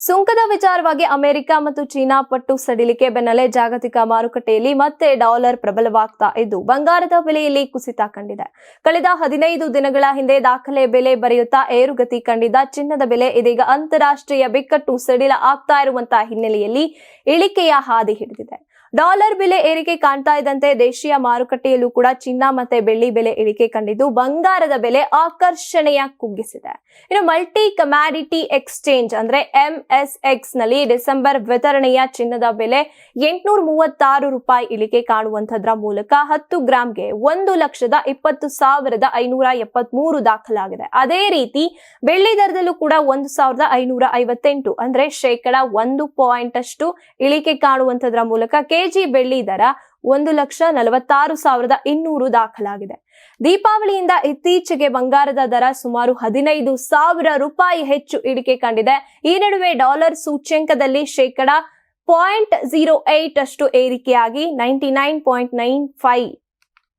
ಸುಂಕದ ವಿಚಾರವಾಗಿ ಅಮೆರಿಕ ಮತ್ತು ಚೀನಾ ಪಟ್ಟು ಸಡಿಲಿಕೆ ಬೆನ್ನಲ್ಲೇ ಜಾಗತಿಕ ಮಾರುಕಟ್ಟೆಯಲ್ಲಿ ಮತ್ತೆ ಡಾಲರ್ ಪ್ರಬಲವಾಗ್ತಾ ಇದ್ದು ಬಂಗಾರದ ಬೆಲೆಯಲ್ಲಿ ಕುಸಿತ ಕಂಡಿದೆ. ಕಳೆದ ಹದಿನೈದು ದಿನಗಳ ಹಿಂದೆ ದಾಖಲೆ ಬೆಲೆ ಬರೆಯುತ್ತಾ ಏರುಗತಿ ಕಂಡಿದ್ದ ಚಿನ್ನದ ಬೆಲೆ ಇದೀಗ ಅಂತಾರಾಷ್ಟ್ರೀಯ ಬಿಕ್ಕಟ್ಟು ಸಡಿಲ ಆಗ್ತಾ ಇರುವಂತಹ ಹಿನ್ನೆಲೆಯಲ್ಲಿ ಇಳಿಕೆಯ ಹಾದಿ ಹಿಡಿದಿದೆ. ಡಾಲರ್ ಬೆಲೆ ಏರಿಕೆ ಕಾಣ್ತಾ ಇದ್ದಂತೆ ದೇಶೀಯ ಮಾರುಕಟ್ಟೆಯಲ್ಲೂ ಕೂಡ ಚಿನ್ನ ಮತ್ತೆ ಬೆಳ್ಳಿ ಬೆಲೆ ಇಳಿಕೆ ಕಂಡಿದ್ದು ಬಂಗಾರದ ಬೆಲೆ ಆಕರ್ಷಣೆಯ ಕುಗ್ಗಿಸಿದೆ. ಇನ್ನು ಮಲ್ಟಿ ಕಮಾಡಿಟಿ ಎಕ್ಸ್ಚೇಂಜ್ ಅಂದ್ರೆ ಎಂಎಸ್ಎಕ್ಸ್ನಲ್ಲಿ ಡಿಸೆಂಬರ್ ವಿತರಣೆಯ ಚಿನ್ನದ ಬೆಲೆ ಎಂಟುನೂರ ಮೂವತ್ತಾರು ರೂಪಾಯಿ ಇಳಿಕೆ ಕಾಣುವಂತದ್ರ ಮೂಲಕ ಹತ್ತು ಗ್ರಾಂಗೆ ಒಂದು ಲಕ್ಷದ ಇಪ್ಪತ್ತು ಸಾವಿರದ ಐನೂರ ದಾಖಲಾಗಿದೆ. ಅದೇ ರೀತಿ ಬೆಳ್ಳಿ ದರದಲ್ಲೂ ಕೂಡ ಒಂದು ಸಾವಿರದ ಐನೂರ ಐವತ್ತೆಂಟು ಅಂದ್ರೆ ಶೇಕಡ ಒಂದು ಪಾಯಿಂಟ್ ಅಷ್ಟು ಇಳಿಕೆ ಕಾಣುವಂತದ್ರ ಮೂಲಕ ಕೆಜಿ ಬೆಳ್ಳಿ ದರ ಒಂದು ಲಕ್ಷ ನಲವತ್ತಾರು ಸಾವಿರದ ಇನ್ನೂರು ದಾಖಲಾಗಿದೆ. ದೀಪಾವಳಿಯಿಂದ ಇತ್ತೀಚೆಗೆ ಬಂಗಾರದ ದರ ಸುಮಾರು ಹದಿನೈದು ಸಾವಿರ ರೂಪಾಯಿ ಹೆಚ್ಚು ಇಳಿಕೆ ಕಂಡಿದೆ. ಈ ನಡುವೆ ಡಾಲರ್ ಸೂಚ್ಯಂಕದಲ್ಲಿ ಶೇಕಡ ಪಾಯಿಂಟ್ ಜೀರೋ ಏಟ್ ಅಷ್ಟು ಏರಿಕೆಯಾಗಿ ninety nine point nine five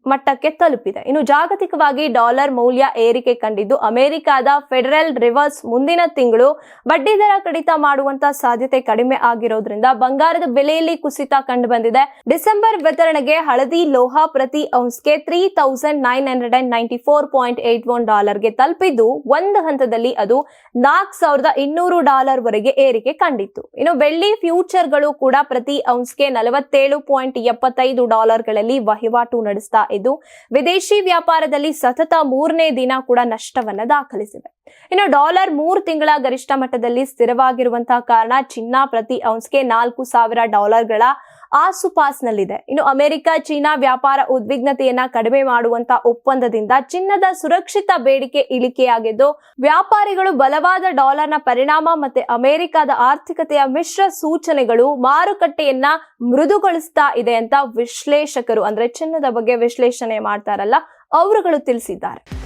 ಮಟ್ಟಕ್ಕೆ ತಲುಪಿದೆ. ಇನ್ನು ಜಾಗತಿಕವಾಗಿ ಡಾಲರ್ ಮೌಲ್ಯ ಏರಿಕೆ ಕಂಡಿದ್ದು ಅಮೆರಿಕದ ಫೆಡರಲ್ ರಿವರ್ಸ್ ಮುಂದಿನ ತಿಂಗಳು ಬಡ್ಡಿ ದರ ಕಡಿತ ಮಾಡುವಂತ ಸಾಧ್ಯತೆ ಕಡಿಮೆ ಆಗಿರೋದ್ರಿಂದ ಬಂಗಾರದ ಬೆಲೆಯಲ್ಲಿ ಕುಸಿತ ಕಂಡು ಬಂದಿದೆ ಡಿಸೆಂಬರ್ ವಿತರಣೆಗೆ ಹಳದಿ ಲೋಹ ಪ್ರತಿ ಔನ್ಸ್ಗೆ three thousand nine hundred and ninety four point eight one ಡಾಲರ್ಗೆ ತಲುಪಿದ್ದು ಒಂದು ಹಂತದಲ್ಲಿ ಅದು ನಾಲ್ಕು ಸಾವಿರದ ಇನ್ನೂರು ಡಾಲರ್ ವರೆಗೆ ಏರಿಕೆ ಕಂಡಿತ್ತು. ಇನ್ನು ಬೆಳ್ಳಿ ಫ್ಯೂಚರ್ಗಳು ಕೂಡ ಪ್ರತಿ ಔನ್ಸ್ಗೆ ನಲವತ್ತೇಳು ಪಾಯಿಂಟ್ ಎಪ್ಪತ್ತೈದು ಡಾಲರ್ಗಳಲ್ಲಿ ವಹಿವಾಟು ನಡೆಸ್ತಾ ಇದ್ದು ವಿದೇಶಿ ವ್ಯಾಪಾರದಲ್ಲಿ ಸತತ ಮೂರನೇ ದಿನ ಕೂಡ ನಷ್ಟವನ್ನ ದಾಖಲಿಸಿವೆ. ಇನ್ನು ಡಾಲರ್ ಮೂರು ತಿಂಗಳ ಗರಿಷ್ಠ ಮಟ್ಟದಲ್ಲಿ ಸ್ಥಿರವಾಗಿರುವಂತಹ ಕಾರಣ ಚಿನ್ನ ಪ್ರತಿ ಔನ್ಸ್ಗೆ ನಾಲ್ಕು ಸಾವಿರ ಡಾಲರ್ಗಳ ಆಸುಪಾಸ್ನಲ್ಲಿದೆ. ಇನ್ನು ಅಮೆರಿಕ, ಚೀನಾ ವ್ಯಾಪಾರ ಉದ್ವಿಗ್ನತೆಯನ್ನ ಕಡಿಮೆ ಮಾಡುವಂತ ಒಪ್ಪಂದದಿಂದ ಚಿನ್ನದ ಸುರಕ್ಷಿತ ಬೇಡಿಕೆ ಇಳಿಕೆಯಾಗಿದ್ದು, ವ್ಯಾಪಾರಿಗಳು ಬಲವಾದ ಡಾಲರ್ನ ಪರಿಣಾಮ ಮತ್ತೆ ಅಮೆರಿಕದ ಆರ್ಥಿಕತೆಯ ಮಿಶ್ರ ಸೂಚನೆಗಳು ಮಾರುಕಟ್ಟೆಯನ್ನ ಮೃದುಗೊಳಿಸ್ತಾ ಇದೆ ಅಂತ ವಿಶ್ಲೇಷಕರು ಅಂದ್ರೆ ಚಿನ್ನದ ಬಗ್ಗೆ ವಿಶ್ಲೇಷಣೆ ಮಾಡ್ತಾರಲ್ಲ, ಅವರುಗಳು ತಿಳಿಸಿದ್ದಾರೆ.